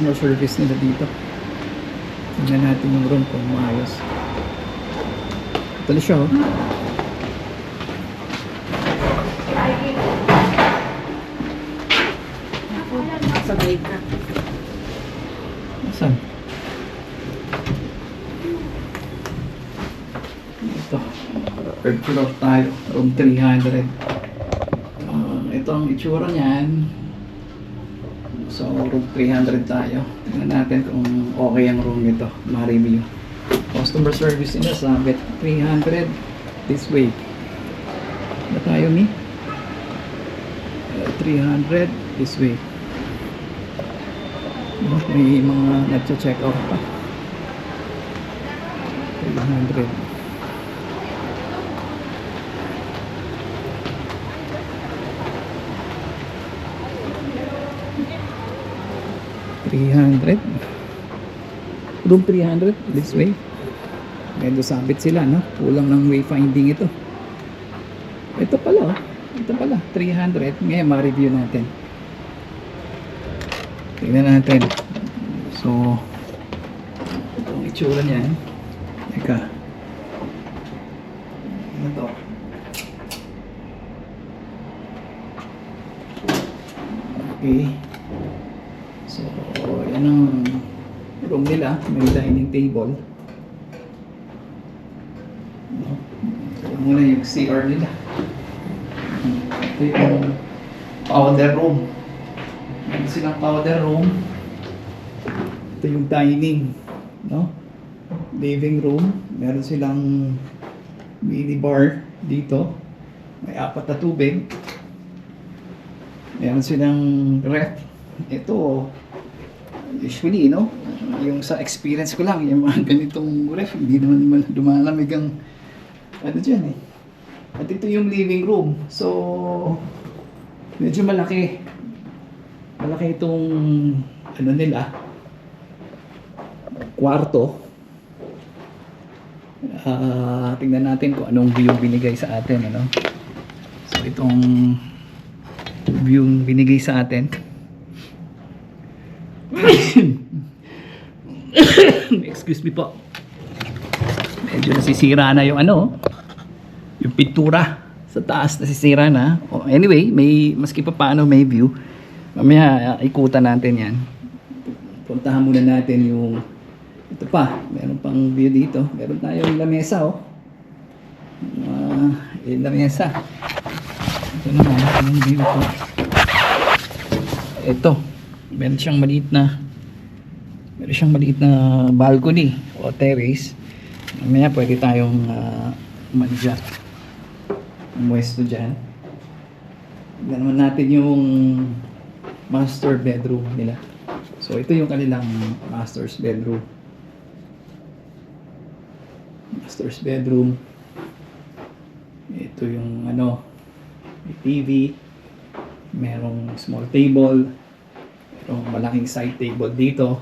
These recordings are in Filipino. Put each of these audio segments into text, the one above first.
customer service nila dito. Tingnan natin yung room kung maayos. Ito siya oh. Sabay ka. Saan? Ito. Third floor tayo. Room 300. Ah, ito ang itsura niyan. So, room 300 tayo. Tingnan natin kung okay ang room nito. Ma-review. Customer service nila sa bet 300 this way. Ba tayo ni? Uh, 300 this way. May mga nagcha-check out pa. 300 room 300 this way. Medyo sabit sila no? Kulang ng wayfinding ito. Ito pala oh. ito pala 300 ngayon ma-review natin. Tingnan natin. So itong itsura niya eh. teka. Ano to? Okay. So, yan ang room nila. May dining table. No? Ito muna yung CR nila. Ito yung powder room. Meron silang powder room. Ito yung dining, no? Living room. Meron silang mini bar dito. May apat na tubig. Meron silang ref. Ito, usually, no? Yung sa experience ko lang, yung mga ganitong ref, hindi naman dumalamig ang ano dyan eh. At ito yung living room. So, medyo malaki malaki itong ano nila kwarto Ah, tingnan natin kung anong view binigay sa atin ano so itong view binigay sa atin excuse me po medyo nasisira na yung ano yung pintura sa taas nasisira na oh, anyway may maski pa paano may view Mamaya, uh, ikutan natin yan. Puntahan muna natin yung... Ito pa, meron pang view dito. Meron tayong lamesa, oh. Uh, yung lamesa. Ito naman, yung view ko. Ito, meron siyang maliit na... Meron siyang maliit na balcony o terrace. Mamaya pwede tayong uh, manja. Umuwesto dyan. Tignan natin yung master bedroom nila. So ito yung kanilang master's bedroom. Master's bedroom. Ito yung ano, may TV, merong small table, merong malaking side table dito.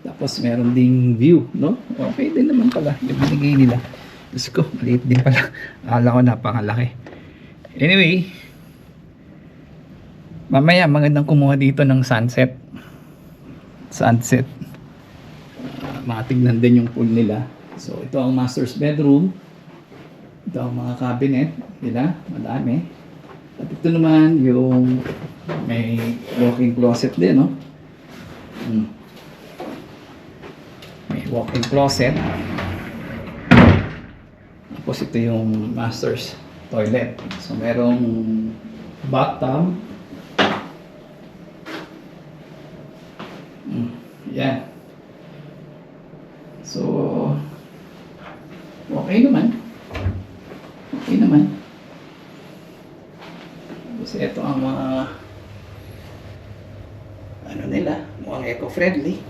Tapos meron ding view, no? Okay din naman pala yung binigay nila. Diyos ko, maliit din pala. Akala ko napakalaki. Anyway, Mamaya magandang kumuha dito ng sunset. Sunset. Uh, matignan din yung pool nila. So ito ang master's bedroom. Ito ang mga cabinet nila. Madami. Ito naman yung may walk-in closet din, no? Hmm. May walk-in closet. Tapos ito yung master's toilet. So merong bathtub Mm, Yan. So, okay naman. Okay naman. Kasi ito ang mga ano nila, mukhang eco-friendly.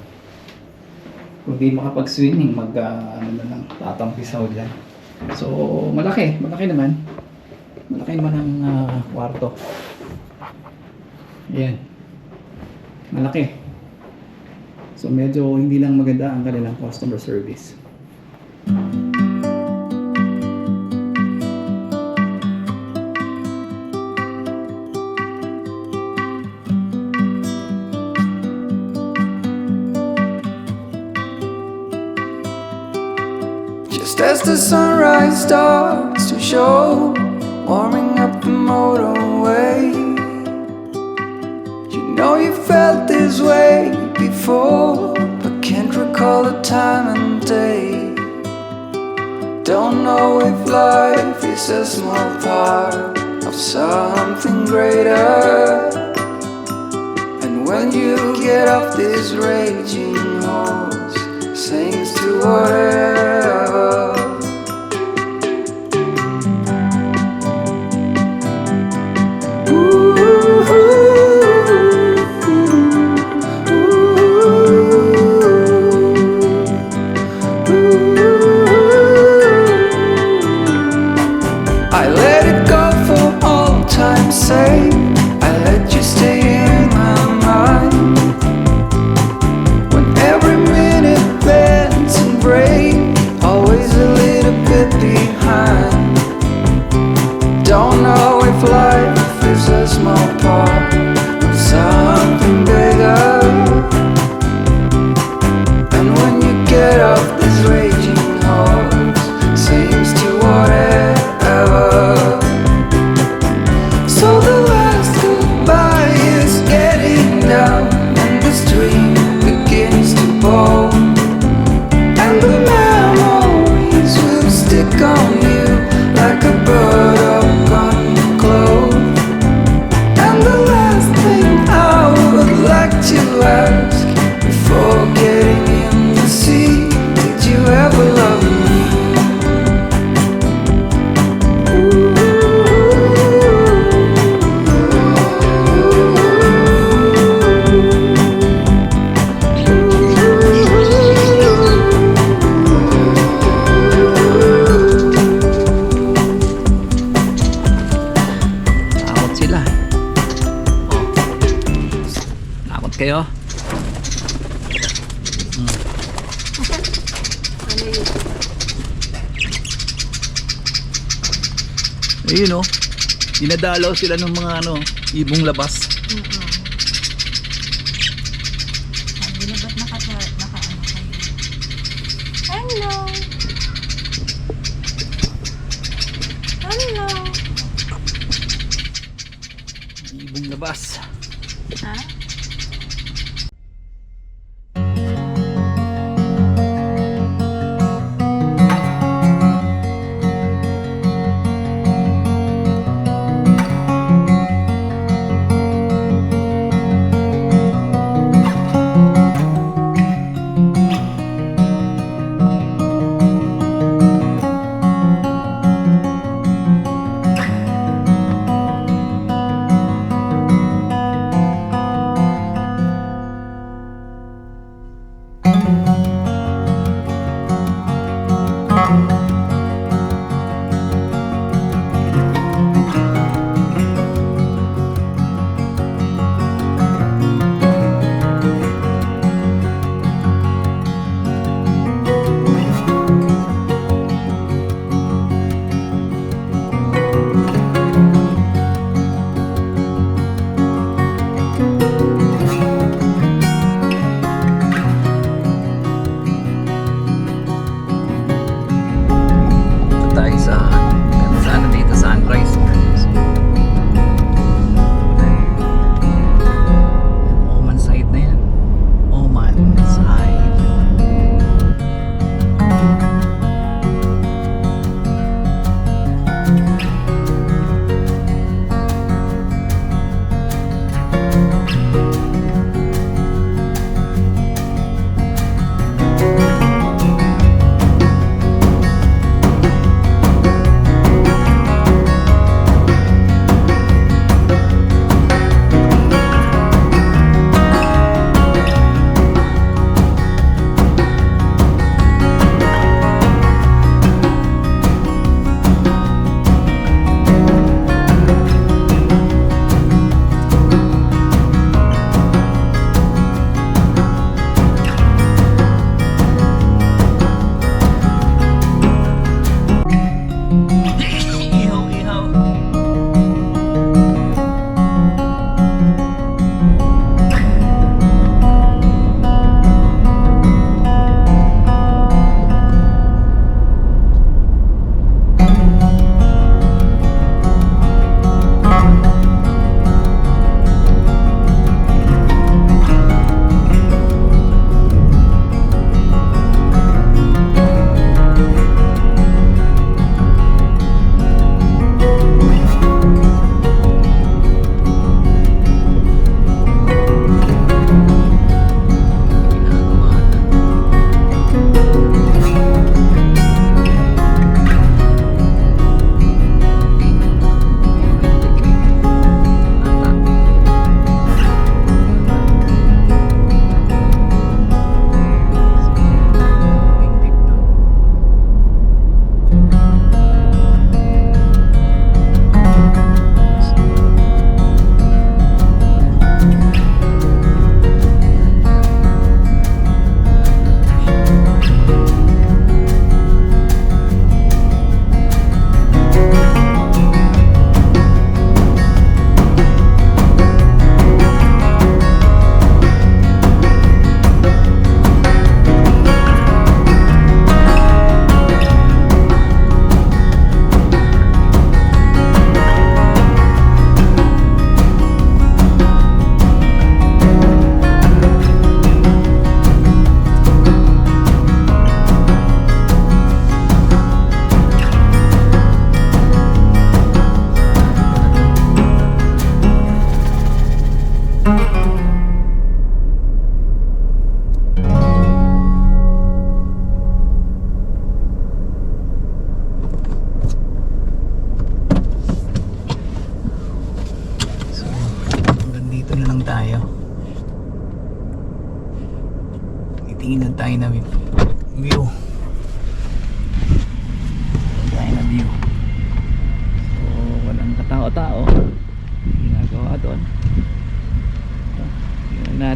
Kung di makapag-swimming, mag uh, ano na lang, tatampisaw dyan. So, malaki, malaki naman. Malaki naman ang uh, kwarto. Yan. Malaki. So medyo hindi lang maganda ang kanilang customer service. starts to show, warming up the motorway. You know you felt this way before, but can't recall the time and day. Don't know if life is a small part of something greater. And when you get off this raging horse, sings to water. Ayun oh. Dinadalaw sila ng mga ano, ibong labas.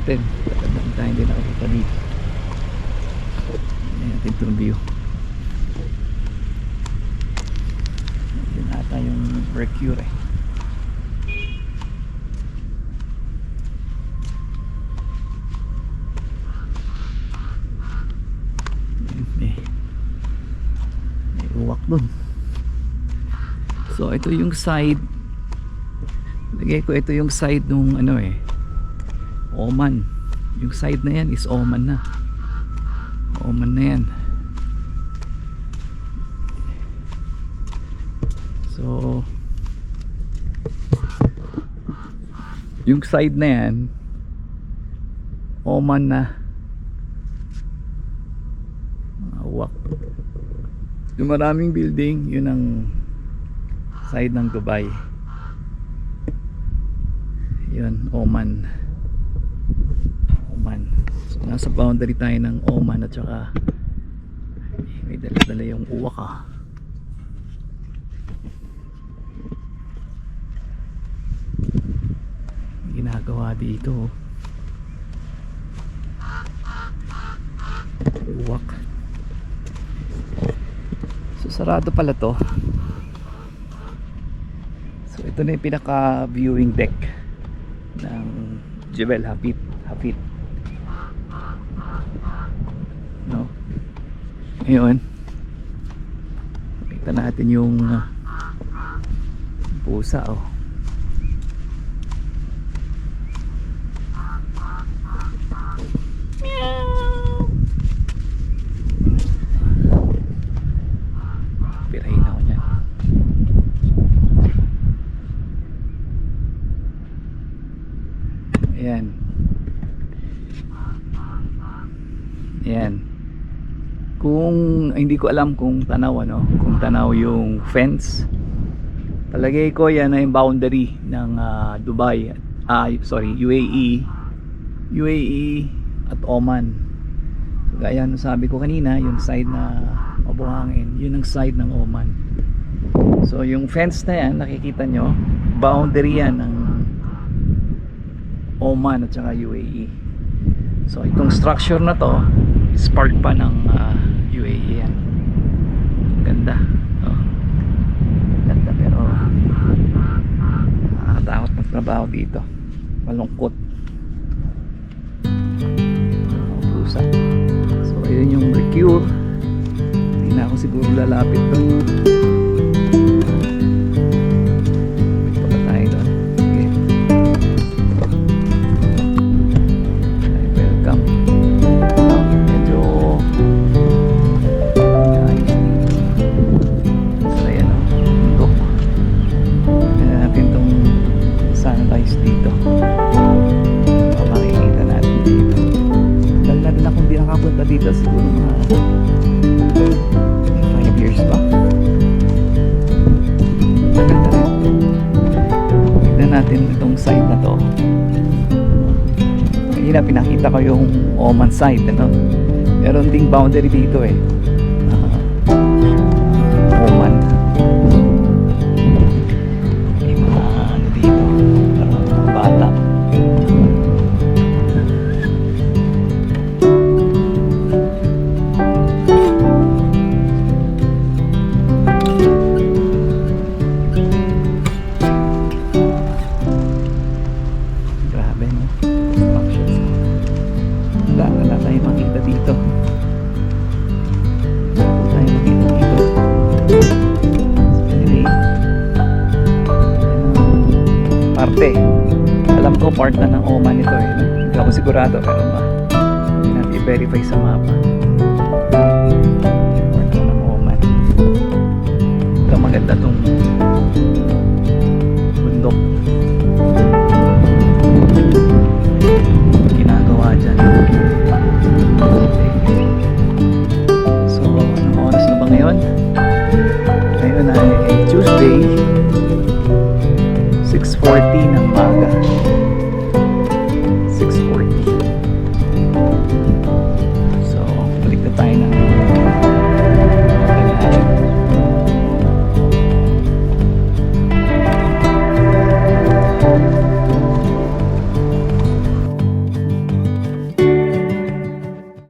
Natin. Tagal tayo hindi nakakita dito. Tingnan natin itong view. Yun ata yung Mercury. May, may uwak dun. So ito yung side Lagay ko ito yung side nung ano eh Oman. Yung side na yan is Oman na. Oman na yan. So Yung side na yan Oman na. Awak Yung maraming building Yun ang Side ng Dubai. Yun Oman nasa boundary tayo ng Oman At saka May dala-dala yung uwak ah. Ginagawa dito uwak. So sarado pala to. So ito na yung pinaka viewing deck ng Jebel Hafid Hafid no ngayon makita natin yung uh, pusa oh Pirahin ako niyan. Ayan. Ayan. Kung hindi ko alam kung tanaw ano, kung tanaw yung fence. Palagay ko yan ay yung boundary ng ah, Dubai. Ah, sorry, UAE. UAE at Oman. So, gaya ng sabi ko kanina, yung side na mabuhangin, yun ang side ng Oman. So, yung fence na yan, nakikita nyo, boundary yan ng Oman at saka UAE. So, itong structure na to, is part pa ng ah, UAE yan. Ganda. Oh. Ganda pero nakakatakot magtrabaho dito. Malungkot. pusa. So, ayun yung Mercure. Hindi na ako siguro lalapit doon. Dito siguro mga 5 years pa. Tagal na rin. Tignan natin itong side na to. Kanina pinakita ko yung Oman side, ano? Meron ding boundary dito eh. Part na ng Oman ito eh. Hindi ako sigurado pero ba. Hindi natin i-verify sa mapa. Part na ng Oman. Ito maganda tong